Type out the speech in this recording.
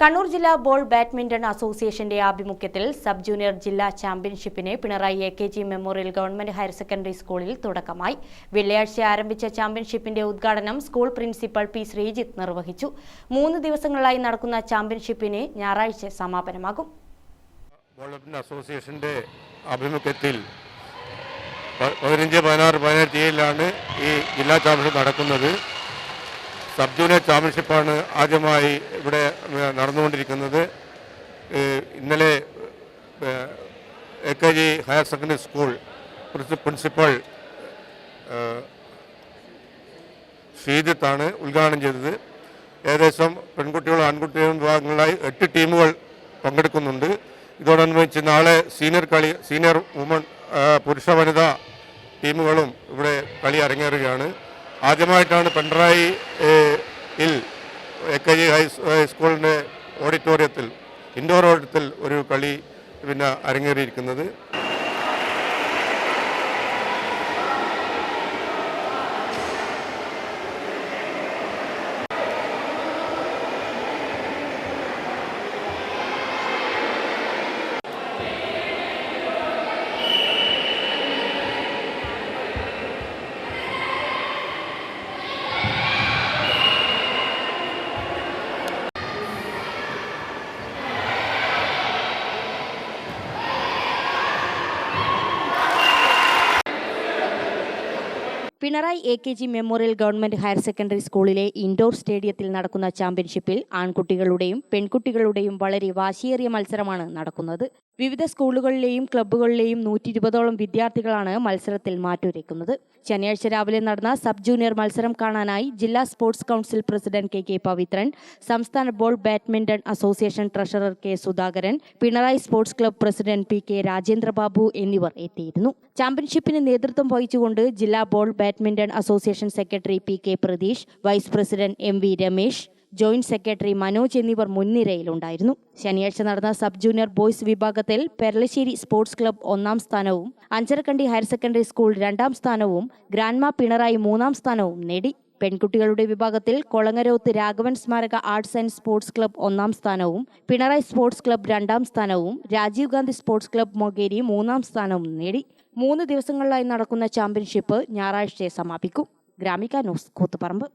കണ്ണൂർ ജില്ലാ ball badminton അസോസിയേഷന്റെ ആഭിമുഖ്യത്തിൽ സബ് ജൂനിയർ ജില്ലാ ചാമ്പ്യൻഷിപ്പിന് Pinarayi A K G memorial government higher secondary സ്കൂളിൽ തുടക്കമായി. വെള്ളിയാഴ്ച ആരംഭിച്ച ചാമ്പ്യൻഷിപ്പിന്റെ ഉദ്ഘാടനം സ്കൂൾ പ്രിൻസിപ്പൽ പി ശ്രീജിത്ത് നിർവഹിച്ചു. മൂന്ന് ദിവസങ്ങളായി നടക്കുന്ന ചാമ്പ്യൻഷിപ്പിന് ഞായറാഴ്ച സമാപനമാകും. അസോസിയേഷന്റെ ആഭിമുഖ്യത്തിൽ പതിനഞ്ച് പതിനാറ് പതിനേഴ് തീയതിയിലാണ് ഈ ജില്ലാ ചാമ്പ്യൻഷിപ്പ് നടക്കുന്നത്. സബ് ജൂനിയർ ചാമ്പ്യൻഷിപ്പാണ് ആദ്യമായി ഇവിടെ നടന്നുകൊണ്ടിരിക്കുന്നത്. ഇന്നലെ A K G higher secondary school Princy- principal ശ്രീജിത്താണ് ഉദ്ഘാടനം ചെയ്തത്. ഏകദേശം പെൺകുട്ടികളും ആൺകുട്ടികളും വിഭാഗങ്ങളായി എട്ട് ടീമുകൾ പങ്കെടുക്കുന്നുണ്ട്. ഇതോടനുബന്ധിച്ച് നാളെ സീനിയർ കളി സീനിയർ വുമൺ പുരുഷ വനിതാ ടീമുകളും ഇവിടെ കളി അരങ്ങേറുകയാണ്. ആദ്യമായിട്ടാണ് പിണറായി ഇൽ എ കെ ജി ഹൈസ്കൂളിന്റെ ഓഡിറ്റോറിയത്തിൽ ഇൻഡോർ ഓഡിറ്റത്തിൽ ഒരു കളി പിന്നെ അരങ്ങേറിയിരിക്കുന്നത്. Pinarayi A K G memorial government higher secondary സ്കൂളിലെ ഇൻഡോർ സ്റ്റേഡിയത്തിൽ നടക്കുന്ന ചാമ്പ്യൻഷിപ്പിൽ ആൺകുട്ടികളുടെയും പെൺകുട്ടികളുടെയും വളരെ വാശിയേറിയ മത്സരമാണ് നടക്കുന്നത്. വിവിധ സ്കൂളുകളിലെയും ക്ലബ്ബുകളിലെയും നൂറ്റി ഇരുപതോളം വിദ്യാർത്ഥികളാണ് മത്സരത്തിൽ മാറ്റുരയ്ക്കുന്നത്. ശനിയാഴ്ച രാവിലെ നടന്ന സബ് ജൂനിയർ മത്സരം കാണാനായി ജില്ലാ sports council president K K Pavithran സംസ്ഥാന ball badminton association treasurer K Sudhakaran Pinarayi sports club president P K Rajendrababu എന്നിവർ എത്തിയിരുന്നു. ചാമ്പ്യൻഷിപ്പിന് നേതൃത്വം വഹിച്ചുകൊണ്ട് ജില്ലാ ball badminton association secretary P K Pratheesh vice president M V Ramesh joint secretary Manoj എന്നിവർ മുൻനിരയിലുണ്ടായിരുന്നു. ശനിയാഴ്ച നടന്ന സബ് ജൂനിയർ ബോയ്സ് വിഭാഗത്തിൽ പെരളശ്ശേരി സ്പോർട്സ് ക്ലബ് ഒന്നാം സ്ഥാനവും അഞ്ചരക്കണ്ടി ഹയർ സെക്കൻഡറി സ്കൂൾ രണ്ടാം സ്ഥാനവും ഗ്രാൻഡ്മാ പിണറായി മൂന്നാം സ്ഥാനവും നേടി. പെൺകുട്ടികളുടെ വിഭാഗത്തിൽ കൊളങ്ങരോത്ത് രാഘവൻ സ്മാരക ആർട്സ് ആൻഡ് സ്പോർട്സ് ക്ലബ്ബ് ഒന്നാം സ്ഥാനവും പിണറായി സ്പോർട്സ് ക്ലബ്ബ് രണ്ടാം സ്ഥാനവും രാജീവ് ഗാന്ധി സ്പോർട്സ് ക്ലബ്ബ് മൊകേരി മൂന്നാം സ്ഥാനവും നേടി. മൂന്ന് ദിവസങ്ങളിലായി നടക്കുന്ന ചാമ്പ്യൻഷിപ്പ് ഞായറാഴ്ചയെ സമാപിക്കും. ഗ്രാമിക ന്യൂസ് കൂത്തുപറമ്പ്.